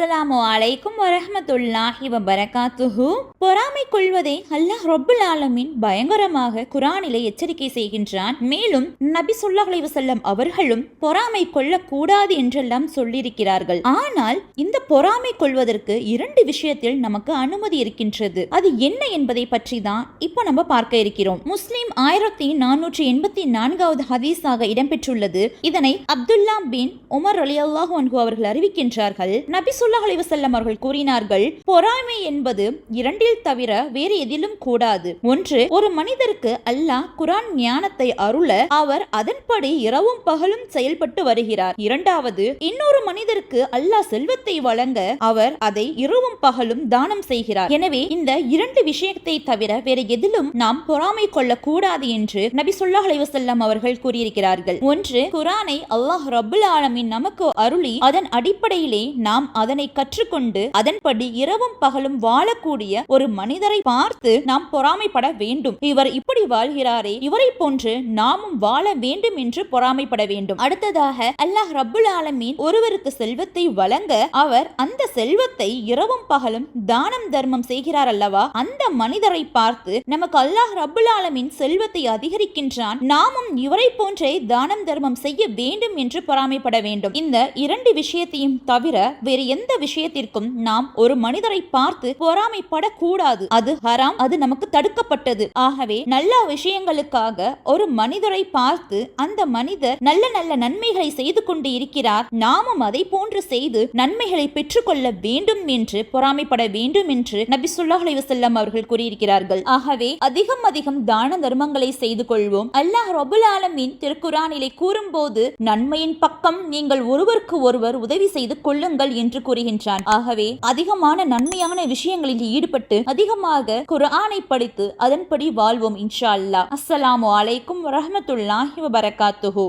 அஸ்ஸலாமு அலைக்கும் வரஹமத்துல்லாஹி வபரகாத்துஹு. பொறாமை கொள்வதை அல்லாஹ் ரொப்புல் ஆலமின் பயங்கரமாக குரானிலே எச்சரிக்கை செய்கின்றான். மேலும் நபி ஸல்லல்லாஹு வசல்லம் அவர்களும் பொறாமை கொள்ளக்கூடாது என்றெல்லாம் சொல்லியிருக்கிறார்கள். ஆனால் இந்த பொறாமை கொள்வதற்கு இரண்டு விஷயத்தில் நமக்கு அனுமதி இருக்கின்றது. அது என்ன என்பதை பற்றி தான் இப்போ நம்ம பார்க்க இருக்கிறோம். முஸ்லிம் ஆயிரத்தி நானூற்றி எண்பத்தி நான்காவது ஹதீஸாக இடம்பெற்றுள்ளது. இதனை அப்துல்லா பின் உமர் அலி அல்லாஹு அன்ஹு அவர்கள் அறிவிக்கின்றார்கள். நபி ஸல்லல்லாஹு அலைஹி வஸல்லம் அவர்கள் கூறினார்கள் பொறாமை என்பது இரண்டில் தவிர வேறு எதிலும் கூடாது. ஒன்று ஒரு மனிதருக்கு அல்லாஹ் குரான் ஞானத்தை அருள அவர் அதன்படி இரவும் பகலும் செயல்பட்டு வருகிறார். இரண்டாவது இன்னொரு மனிதருக்கு அல்லாஹ் செல்வத்தை வழங்க அவர் அதை இரவும் பகலும் தானம் செய்கிறார். எனவே இந்த இரண்டு விஷயத்தை தவிர வேறு எதிலும் நாம் பொறாமை கொள்ள கூடாது என்று நபி ஸல்லல்லாஹு அலைஹி அவர்கள் கூறியிருக்கிறார்கள். ஒன்று குரானை அல்லாஹ் ரபுல் ஆலமின் நமக்கு அருளி அதன் அடிப்படையிலே நாம் அதனை அதனை கற்றுக்கொண்டு அதன்படி இரவும் பகலும் வாழக்கூடிய ஒரு மனிதரை பார்த்து நாம் பொறாமைப்பட வேண்டும். இவர் இப்படி வாழ்கிறாரே இவரை போன்று நாமும் வாழ வேண்டும் என்று பொறாமைப்பட வேண்டும். அடுத்ததாக அல்லாஹ் ரபுல் ஆலமீன் ஒருவருக்கு செல்வத்தை வழங்க அவர் அந்த செல்வத்தை இரவும் பகலும் தானம் தர்மம் செய்கிறார் அல்லவா? அந்த மனிதரை பார்த்து நமக்கு அல்லாஹ் ரபுல் ஆலமின் செல்வத்தை அதிகரிக்கின்றான் நாமும் இவரை போன்றே தானம் தர்மம் செய்ய வேண்டும் என்று பொறாமைப்பட வேண்டும். இந்த இரண்டு விஷயத்தையும் தவிர வேறு எந்த எந்த விஷயத்திற்கும் நாம் ஒரு மனிதரை பார்த்து பொறாமைப்படக்கூடாது. அது ஹராம் அது நமக்கு தடுக்கப்பட்டது. ஆகவே நல்ல விஷயங்களுக்காக ஒரு மனிதரை பார்த்து அந்த மனிதர் நல்ல நல்ல நன்மைகளை செய்து கொண்டு இருக்கிறார். நாமும் அதை போன்று செய்து நன்மைகளை பெற்றுக்கொள்ள வேண்டும் என்று பொறாமைப்பட வேண்டும் என்று நபி ஸல்லல்லாஹு அலைஹி அவர்கள் கூறியிருக்கிறார்கள். ஆகவே அதிகம் அதிகம் தான தர்மங்களை செய்து கொள்வோம். அல்லாஹ் ரபுல் ஆலமின் திருக்குரானிலே கூறும்போது நன்மையின் பக்கம் நீங்கள் ஒருவருக்கு ஒருவர் உதவி செய்து கொள்ளுங்கள் என்று கூறுகின்றான். ஆகவே அதிகமான நன்மையான விஷயங்களில் ஈடுபட்டு அதிகமாக குரானை படித்து அதன்படி வாழ்வோம் இன்ஷா அல்லாஹ். அஸ்ஸலாமு அலைக்கும் வரஹ்மத்துல்லாஹி வபரகாத்துஹு.